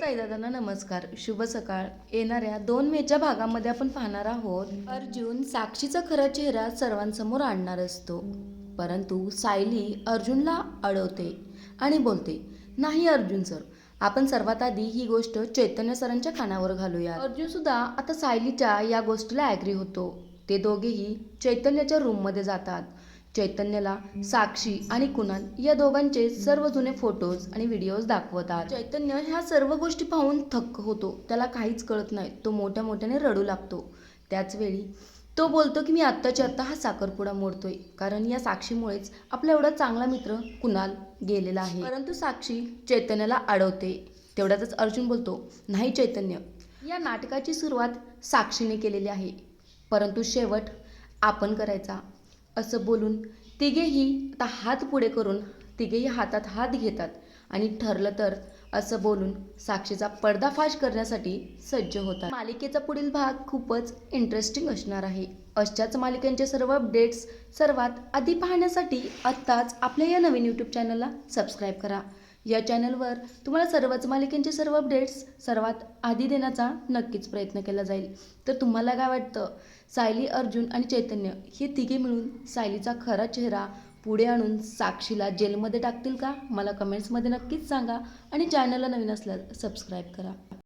ताई दादांना नमस्कार. शुभ सकाळ. येणाऱ्या दोन मेच्या भागामध्ये आपण पाहणार आहोत अर्जुन साक्षीचा खरा चेहरा सर्वांसमोर आणणार असतो. परंतु सायली अर्जुनला अडवते आणि बोलते नाही अर्जुन सर आपण सर्वात आधी ही गोष्ट चैतन्य सरांच्या कानावर घालूया. अर्जुन सुद्धा आता सायलीच्या या गोष्टीला ॲग्री होतो. ते दोघेही चैतन्याच्या रूममध्ये जातात. चैतन्यला साक्षी आणि कुणाल या दोघांचे सर्व जुने फोटोज आणि व्हिडिओज दाखवतात. चैतन्य ह्या सर्व गोष्टी पाहून थक्क होतो. त्याला काहीच कळत नाही. तो मोठ्या मोठ्याने रडू लागतो. त्याच वेळी तो बोलतो की मी आत्ताच्या आत्ता हा साखरपुडा मोडतोय. कारण या साक्षीमुळेच आपला एवढा चांगला मित्र कुणाल गेलेला आहे. परंतु साक्षी चैतन्याला अडवते तेवढ्यातच अर्जुन बोलतो नाही चैतन्य या नाटकाची सुरुवात साक्षीने केलेली आहे. परंतु शेवट आपण करायचा. असं बोलून तिघेही आता हात पुढे करून तिघेही हातात हात घेतात आणि ठरलं तर असं बोलून साक्षीचा पर्दाफाश करण्यासाठी सज्ज होतात. मालिकेचा पुढील भाग खूपच इंटरेस्टिंग असणार आहे. अशाच मालिकांचे सर्व अपडेट्स सर्वात आधी पाहण्यासाठी आत्ताच आपल्या या नवीन यूट्यूब चॅनलला सबस्क्राईब करा. या चॅनलवर तुम्हाला सर्वच मालिकांचे सर्व अपडेट्स सर्वात आधी देण्याचा नक्कीच प्रयत्न केला जाईल. तर तुम्हाला काय वाटतं? सायली अर्जुन आणि चैतन्य हे तिघे मिळून सायलीचा खरा चेहरा पुढे आणून साक्षीला जेलमध्ये टाकतील का? मला कमेंट्समध्ये नक्कीच सांगा आणि चॅनलला नवीन असल्यास सबस्क्राईब करा.